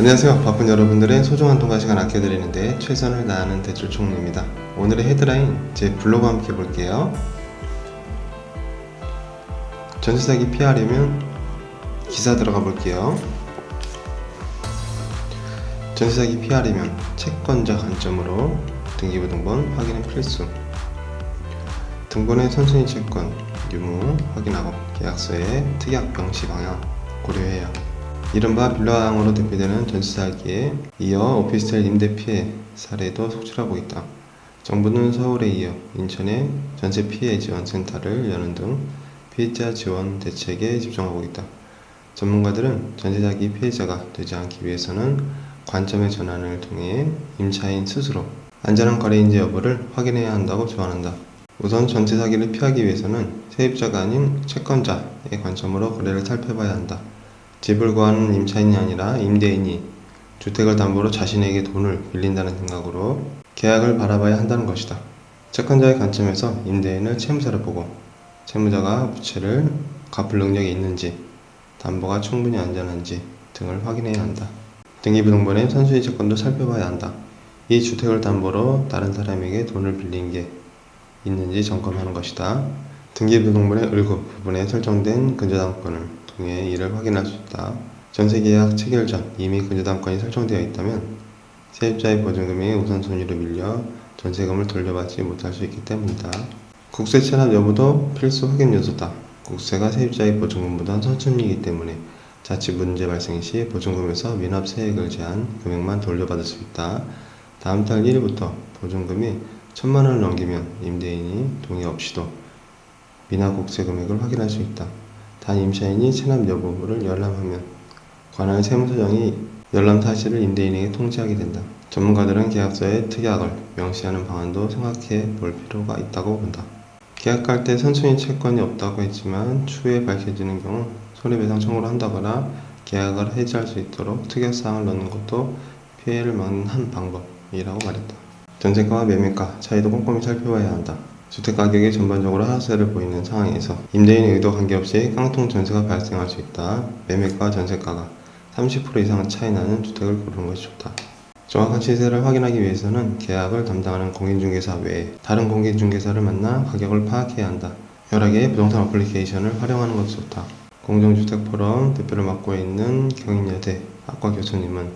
안녕하세요. 바쁜 여러분들의 소중한 통화 시간 아껴드리는데 최선을 다하는 대출 총리입니다. 오늘의 헤드라인 제 블로그 함께 볼게요. 전세 사기 피하려면 기사 들어가 볼게요. 전세 사기 피하려면 채권자 관점으로 등기부등본 확인은 필수. 등본의 선순위 채권 유무 확인하고 계약서의 특약 병시 방향 고려해야 이른바 빌라항으로 대표되는 전세 사기에 이어 오피스텔 임대 피해 사례도 속출하고 있다. 정부는 서울에 이어 인천에 전세 피해 지원 센터를 여는 등 피해자 지원 대책에 집중하고 있다. 전문가들은 전세 사기 피해자가 되지 않기 위해서는 관점의 전환을 통해 임차인 스스로 안전한 거래인지 여부를 확인해야 한다고 조언한다. 우선 전세 사기를 피하기 위해서는 세입자가 아닌 채권자의 관점으로 거래를 살펴봐야 한다. 집을 구하는 임차인이 아니라 임대인이 주택을 담보로 자신에게 돈을 빌린다는 생각으로 계약을 바라봐야 한다는 것이다. 채권자의 관점에서 임대인을 채무자로 보고 채무자가 부채를 갚을 능력이 있는지 담보가 충분히 안전한지 등을 확인해야 한다. 등기부등본의 선수의 채권도 살펴봐야 한다. 이 주택을 담보로 다른 사람에게 돈을 빌린 게 있는지 점검하는 것이다. 등기부등본의 을구 부분에 설정된 근저당권을 통해 이를 확인할 수 있다. 전세계약 체결 전 이미 근저당권이 설정되어 있다면 세입자의 보증금이 우선순위로 밀려 전세금을 돌려받지 못할 수 있기 때문이다. 국세 체납 여부도 필수 확인 요소다. 국세가 세입자의 보증금보다 선순위이기 때문에 자칫 문제 발생 시 보증금에서 미납 세액을 제한 금액만 돌려받을 수 있다. 다음 달 1일부터 보증금이 천만 원을 넘기면 임대인이 동의 없이도 미납 국세 금액을 확인할 수 있다. 단 임차인이 체납 여부를 열람하면 관할 세무서장이 열람 사실을 임대인에게 통지하게 된다. 전문가들은 계약서에 특약을 명시하는 방안도 생각해 볼 필요가 있다고 본다. 계약할 때 선순위 채권이 없다고 했지만 추후에 밝혀지는 경우 손해배상 청구를 한다거나 계약을 해지할 수 있도록 특약사항을 넣는 것도 피해를 막는 한 방법이라고 말했다. 전세가와 매매가 차이도 꼼꼼히 살펴봐야 한다. 주택 가격이 전반적으로 하락세를 보이는 상황에서 임대인의 의도 관계없이 깡통 전세가 발생할 수 있다. 매매가와 전세가가 30% 이상 차이 나는 주택을 고르는 것이 좋다. 정확한 시세를 확인하기 위해서는 계약을 담당하는 공인중개사 외에 다른 공인중개사를 만나 가격을 파악해야 한다. 여러 개의 부동산 어플리케이션을 활용하는 것도 좋다. 공정주택 포럼 대표를 맡고 있는 경인여대 학과 교수님은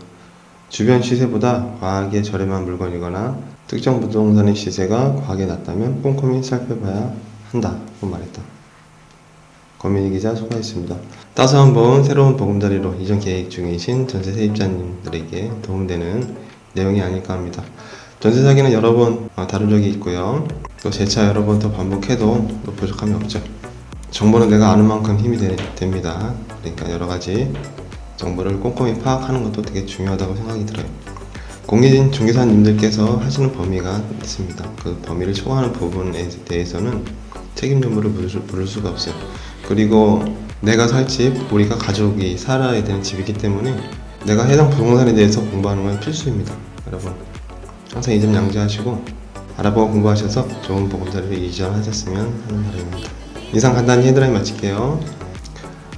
주변 시세보다 과하게 저렴한 물건이거나 특정 부동산의 시세가 과하게 낮다면 꼼꼼히 살펴봐야 한다고 말했다. 권민희 기자 수고하셨습니다. 따서 한번 새로운 보금자리로 이전 계획 중이신 전세 세입자님들에게 도움되는 내용이 아닐까 합니다. 전세 사기는 여러 번 어, 다룬 적이 있고요. 또 재차 여러 번 더 반복해도 또 부족함이 없죠. 정보는 내가 아는 만큼 힘이 되- 됩니다. 그러니까 여러 가지 정보를 꼼꼼히 파악하는 것도 되게 중요하다고 생각이 들어요. 공인 중개사님들께서 하시는 범위가 있습니다. 그 범위를 초과하는 부분에 대해서는 책임 전부를 부를, 수가 없어요. 그리고 내가 살 집, 우리가 가족이 살아야 되는 집이기 때문에 내가 해당 부동산에 대해서 공부하는 건 필수입니다. 여러분 항상 이 점 양지하시고 알아보고 공부하셔서 좋은 보금자리를 이전하셨으면 하는 바람입니다. 이상 간단히 헤드라인 마칠게요.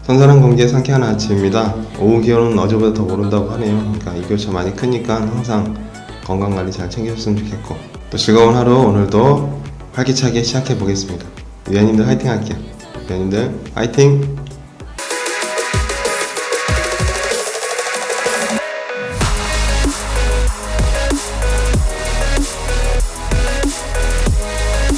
선선한 공기에 상쾌한 아침입니다. 오후 기온은 어제보다 더 오른다고 하네요. 그러니까 일교차 많이 크니까 항상 건강 관리 잘 챙기셨으면 좋겠고 또 즐거운 하루 오늘도 활기차게 시작해 보겠습니다. 위원님들 화이팅 할게요. 위원님들 화이팅!